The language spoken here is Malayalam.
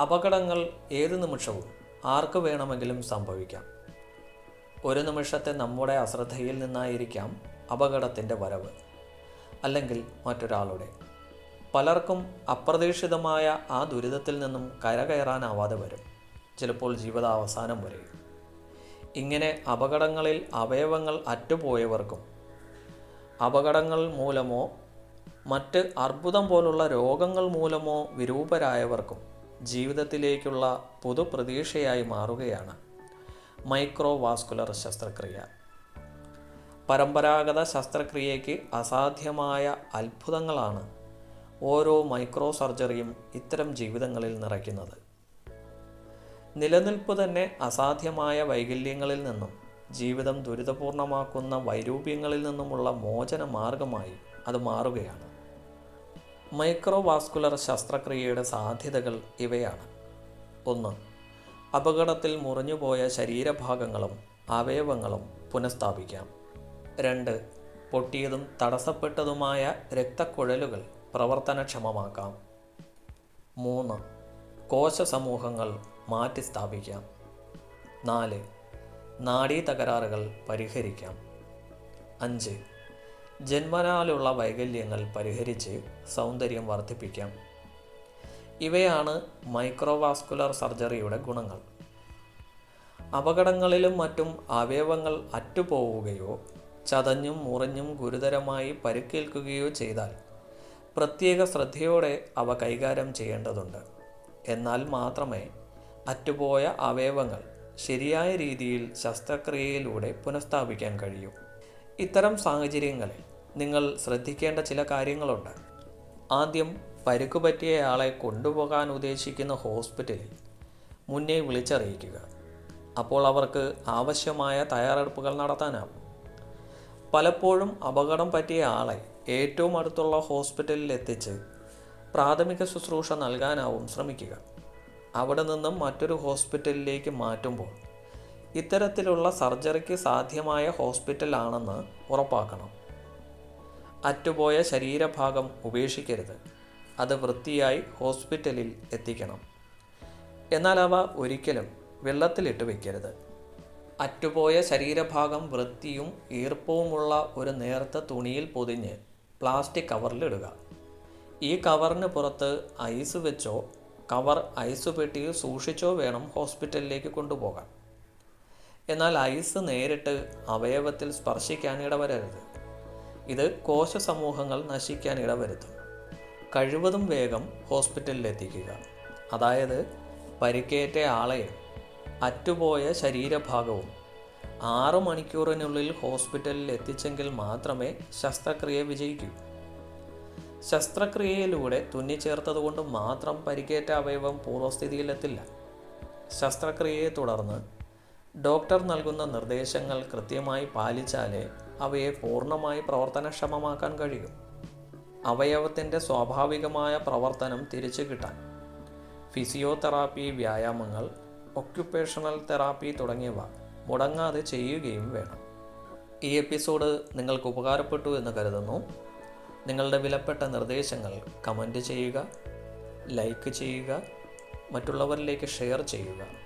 അപകടങ്ങൾ ഏത് നിമിഷവും ആർക്ക് വേണമെങ്കിലും സംഭവിക്കാം. ഒരു നിമിഷത്തെ നമ്മുടെ അശ്രദ്ധയിൽ നിന്നായിരിക്കാം അപകടത്തിന്റെ വരവ് അല്ലെങ്കിൽ മറ്റൊരാളുടെ. പലർക്കും അപ്രതീക്ഷിതമായ ആ ദുരിതത്തിൽ നിന്നും കരകയറാനാവാതെ വരും ചിലപ്പോൾ ജീവിതാവസാനം വരെ ഇങ്ങനെ അപകടങ്ങളിൽ അവയവങ്ങൾ അറ്റുപോയവർക്കും അപകടങ്ങൾ മൂലമോ മറ്റ് അർബുദം പോലുള്ള രോഗങ്ങൾ മൂലമോ വിരൂപരായവർക്കും ജീവിതത്തിലേക്കുള്ള പുതുപ്രതീക്ഷയായി മാറുകയാണ് മൈക്രോവാസ്കുലർ ശസ്ത്രക്രിയ. പരമ്പരാഗത ശസ്ത്രക്രിയയ്ക്ക് അസാധ്യമായ അത്ഭുതങ്ങളാണ് ഓരോ മൈക്രോ സർജറിയും ഇത്തരം ജീവിതങ്ങളിൽ നിറയ്ക്കുന്നത്. നിലനിൽപ്പ് തന്നെ അസാധ്യമായ വൈകല്യങ്ങളിൽ നിന്നും ജീവിതം ദുരിതപൂർണമാക്കുന്ന വൈരൂപ്യങ്ങളിൽ നിന്നുമുള്ള മോചന മാർഗമായി അത് മാറുകയാണ്. മൈക്രോ വാസ്കുലർ ശസ്ത്രക്രിയയുടെ സാധ്യതകൾ ഇവയാണ്. ഒന്ന് അപകടത്തിൽ മുറിഞ്ഞുപോയ ശരീരഭാഗങ്ങളും അവയവങ്ങളും പുനഃസ്ഥാപിക്കാം. രണ്ട് പൊട്ടിയതും തടസ്സപ്പെട്ടതുമായ രക്തക്കുഴലുകൾ പ്രവർത്തനക്ഷമമാക്കാം. മൂന്ന് കോശസമൂഹങ്ങൾ മാറ്റി സ്ഥാപിക്കാം നാല് നാഡീ തകരാറുകൾ പരിഹരിക്കാം. അഞ്ച് ജന്മനാലുള്ള വൈകല്യങ്ങൾ പരിഹരിച്ച് സൗന്ദര്യം വർദ്ധിപ്പിക്കാം. ഇവയാണ് മൈക്രോവാസ്കുലർ സർജറിയുടെ ഗുണങ്ങൾ. അപകടങ്ങളിലും മറ്റും അവയവങ്ങൾ അറ്റുപോവുകയോ ചതഞ്ഞും മുറിഞ്ഞും ഗുരുതരമായി പരുക്കേൽക്കുകയോ ചെയ്താൽ പ്രത്യേക ശ്രദ്ധയോടെ അവ കൈകാര്യം ചെയ്യേണ്ടതുണ്ട്. എന്നാൽ മാത്രമേ അറ്റുപോയ അവയവങ്ങൾ ശരിയായ രീതിയിൽ ശസ്ത്രക്രിയയിലൂടെ പുനഃസ്ഥാപിക്കാൻ കഴിയൂ. ഇത്തരം സാഹചര്യങ്ങളിൽ നിങ്ങൾ ശ്രദ്ധിക്കേണ്ട ചില കാര്യങ്ങളുണ്ട്. ആദ്യം പരിക്കു പറ്റിയയാളെ കൊണ്ടുപോകാൻ ഉദ്ദേശിക്കുന്ന ഹോസ്പിറ്റലിൽ മുന്നേ വിളിച്ചറിയിക്കുക. അപ്പോൾ അവർക്ക് ആവശ്യമായ തയ്യാറെടുപ്പുകൾ നടത്താനാവും. പലപ്പോഴും അപകടം പറ്റിയ ആളെ ഏറ്റവും അടുത്തുള്ള ഹോസ്പിറ്റലിൽ എത്തിച്ച് പ്രാഥമിക ശുശ്രൂഷ നൽകാനാവും ശ്രമിക്കുക. അവിടെ നിന്നും മറ്റൊരു ഹോസ്പിറ്റലിലേക്ക് മാറ്റുമ്പോൾ ഇത്തരത്തിലുള്ള സർജറിക്ക് സാധ്യമായ ഹോസ്പിറ്റലാണെന്ന് ഉറപ്പാക്കണം. അറ്റുപോയ ശരീരഭാഗം ഉപേക്ഷിക്കരുത്. അത് വൃത്തിയായി ഹോസ്പിറ്റലിൽ എത്തിക്കണം. എന്നാൽ അവ ഒരിക്കലും വെള്ളത്തിലിട്ട് വയ്ക്കരുത് അറ്റുപോയ ശരീരഭാഗം വൃത്തിയും ഈർപ്പവുമുള്ള ഒരു നേർത്ത തുണിയിൽ പൊതിഞ്ഞ് പ്ലാസ്റ്റിക് കവറിലിടുക. ഈ കവറിന് പുറത്ത് ഐസ് വെച്ചോ കവർ ഐസ് പെട്ടിയിൽ സൂക്ഷിച്ചോ വേണം ഹോസ്പിറ്റലിലേക്ക് കൊണ്ടുപോകാൻ. എന്നാൽ ഐസ് നേരിട്ട് അവയവത്തിൽ സ്പർശിക്കാൻ ഇടവരരുത്. ഇത് കോശ സമൂഹങ്ങൾ നശിക്കാൻ ഇടവരുത്തും. കഴിവതും വേഗം ഹോസ്പിറ്റലിൽ എത്തിക്കുക അതായത് പരിക്കേറ്റ ആളെ അറ്റുപോയ ശരീരഭാഗവും ആറു മണിക്കൂറിനുള്ളിൽ ഹോസ്പിറ്റലിൽ എത്തിച്ചെങ്കിൽ മാത്രമേ ശസ്ത്രക്രിയ വിജയിക്കൂ. ശസ്ത്രക്രിയയിലൂടെ തുന്നിച്ചേർത്തതുകൊണ്ട് മാത്രം പരിക്കേറ്റ അവയവം പൂർവസ്ഥിതിയിലെത്തില്ല. ശസ്ത്രക്രിയയെ തുടർന്ന് ഡോക്ടർ നൽകുന്ന നിർദ്ദേശങ്ങൾ കൃത്യമായി പാലിച്ചാലേ അവയെ പൂർണമായി പ്രവർത്തനക്ഷമമാക്കാൻ കഴിയും. അവയവത്തിന്റെ സ്വാഭാവികമായ പ്രവർത്തനം തിരിച്ചു കിട്ടാൻ ഫിസിയോതെറാപ്പി വ്യായാമങ്ങൾ ഒക്യുപ്പേഷണൽ തെറാപ്പി തുടങ്ങിയവ മുടങ്ങാതെ ചെയ്യുകയും വേണം. ഈ എപ്പിസോഡ് നിങ്ങൾക്ക് ഉപകാരപ്പെട്ടു എന്ന് കരുതുന്നു. നിങ്ങളുടെ വിലപ്പെട്ട നിർദ്ദേശങ്ങൾ കമന്റ് ചെയ്യുക ലൈക്ക് ചെയ്യുക മറ്റുള്ളവരിലേക്ക് ഷെയർ ചെയ്യുക.